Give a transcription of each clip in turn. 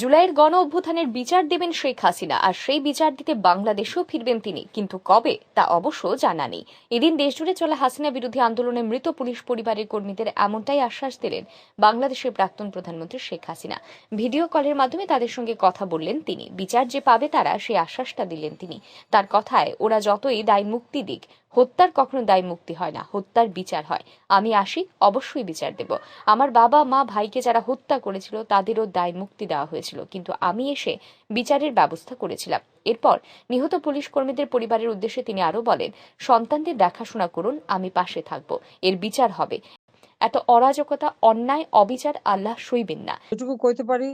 জুলাইয়ের গণ অভ্যুত্থানের বিচার দেবেন শেখ হাসিনা, আর সেই বিচার দিতে বাংলাদেশেও ফিরবেন তিনি। কিন্তু কবে? তা অবশ্য জানা নেই। এদিন দেশজুড়ে চলা হাসিনা বিরোধী আন্দোলনে মৃত পুলিশ পরিবারের কর্মীদের এমনটাই আশ্বাস দিলেন বাংলাদেশের প্রাক্তন প্রধানমন্ত্রী শেখ হাসিনা। ভিডিও কলের মাধ্যমে তাদের সঙ্গে কথা বললেন তিনি। বিচার যে পাবে তারা, সেই আশ্বাসটা দিলেন তিনি। তার কথায়, ওরা যতই দায় মুক্তি দিক হত্যার কখনো দায় মুক্তি হয় না, হত্যার বিচার হয়। আমি আসি, অবশ্যই বিচার দেব। আমার বাবা, মা, ভাইকে যারা হত্যা করেছিল, তাদেরও দায় মুক্তি দেওয়া হয়েছিল। কিন্তু আমি এসে বিচারের ব্যবস্থা করেছিলাম। এরপর নিহত পুলিশ কর্মীদের পরিবারের উদ্দেশ্যে তিনি আরও বলেন, সন্তানদের দেখাশোনা করুন, আমি পাশে থাকব। এর বিচার হবে। এত অরাজকতা, অন্যায়, অবিচার আল্লাহ সইবেন না। এটুকু কইতে পারি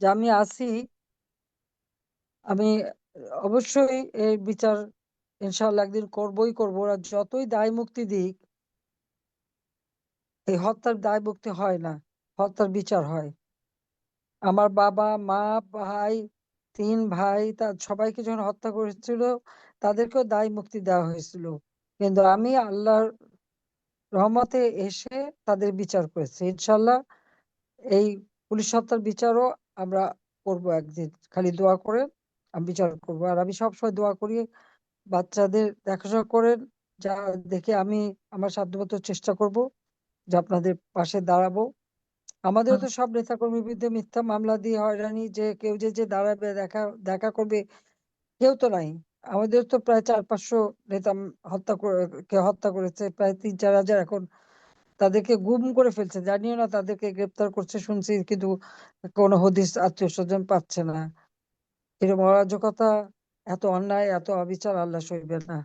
যে আমি আছি আমি অবশ্যই এর বিচার ইনশাআল্লাহ একদিন করবই করব। ওরা যতই দায় মুক্তি দিক, এই হত্যার দায় মুক্তি হয় না, হত্যার বিচার হয়। আমার বাবা, মা, ভাই, তিন ভাই, তার সবাইকে যখন হত্যা করেছিল, তাদেরকেও দায় মুক্তি দেওয়া হয়েছিল। কিন্তু আমি আল্লাহর রহমতে এসে তাদের বিচার করেছি। ইনশাল্লাহ এই পুলিশ হত্যার বিচারও আমরা করব একদিন। খালি দোয়া করে আমি বিচার করব। আর আমি সবসময় দোয়া করি বাচ্চাদের দেখাশোনা করেন যা দেখে আমি আমার সাধ্যমতো চেষ্টা করব যে আপনাদের পাশে দাঁড়াবো। আমাদেরও তো সব নেতাকর্মীর বিরুদ্ধে মিথ্যা মামলা দিয়ে হয়রানি যে কেউ যে যে দাঁড়াবে দেখা দেখা করবে কেউ তো নাই। আমাদের তো প্রায় চার পাঁচশো নেতা হত্যা করে কে হত্যা করেছে প্রায় তিন চার হাজার এখন তাদেরকে গুম করে ফেলছে। জানিও না তাদেরকে গ্রেপ্তার করছে শুনছি কিন্তু কোনো হদিস আত্মীয় স্বজন পাচ্ছে না। এরকম অরাজকতা এত অন্যায়, এত অবিচার আল্লাহ সইবে না।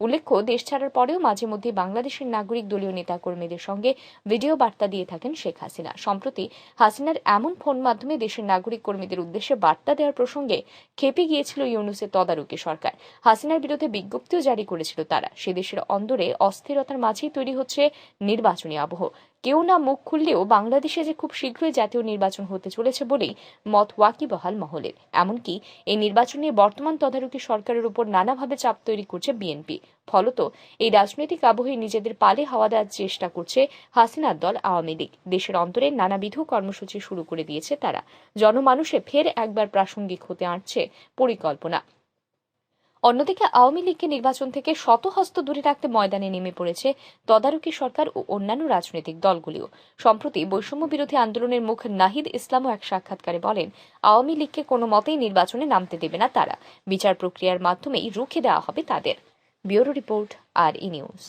উল্লেখ্য, দেশ ছাড়ার পরেও মাঝে মধ্যে বাংলাদেশের নাগরিক দলীয় নেতাকর্মীদের সঙ্গে ভিডিও বার্তা দিয়ে থাকেন শেখ হাসিনা। সম্প্রতি হাসিনার এমন ফোন মাধ্যমে দেশের নাগরিক কর্মীদের উদ্দেশ্যে বার্তা দেওয়ার প্রসঙ্গে খেপে গিয়েছিল ইউনুসের তদারকি সরকার। হাসিনার বিরুদ্ধে বিজ্ঞপ্তিও জারি করেছিল তারা। সে দেশের অন্দরে অস্থিরতার মাঝেই তৈরি হচ্ছে নির্বাচনী আবহ। কেউ না মুখ খুললেও বাংলাদেশে যে খুব শীঘ্রই জাতীয় নির্বাচন হতে চলেছে বলেই মত ওয়াকিবহাল মহলের। এমনকি এই নির্বাচন নিয়ে বর্তমান তদারকি সরকারের উপর নানাভাবে চাপ তৈরি করছে বিএনপি। ফলত এই রাজনৈতিক আবহে নিজেদের পালে হাওয়া দেওয়ার চেষ্টা করছে হাসিনার দল আওয়ামী লীগ। দেশের অন্তরে নানাবিধ কর্মসূচি শুরু করে দিয়েছে তারা। জনমানুষে ফের একবার প্রাসঙ্গিক হতে আঁটছে পরিকল্পনা। অন্যদিকে আওয়ামী লীগকে নির্বাচন থেকে শতহস্ত দূরে রাখতে ময়দানে নেমে পড়েছে তদারকি সরকার ও অন্যান্য রাজনৈতিক দলগুলিও। সম্প্রতি বৈষম্য বিরোধী আন্দোলনের মুখ নাহিদ ইসলামও এক সাক্ষাৎকারে বলেন, আওয়ামী লীগকে কোনো মতেই নির্বাচনে নামতে দেবে না তারা। বিচার প্রক্রিয়ার মাধ্যমেই রুখে দেওয়া হবে তাদের। ব্যুরো রিপোর্ট, আর ই নিউজ।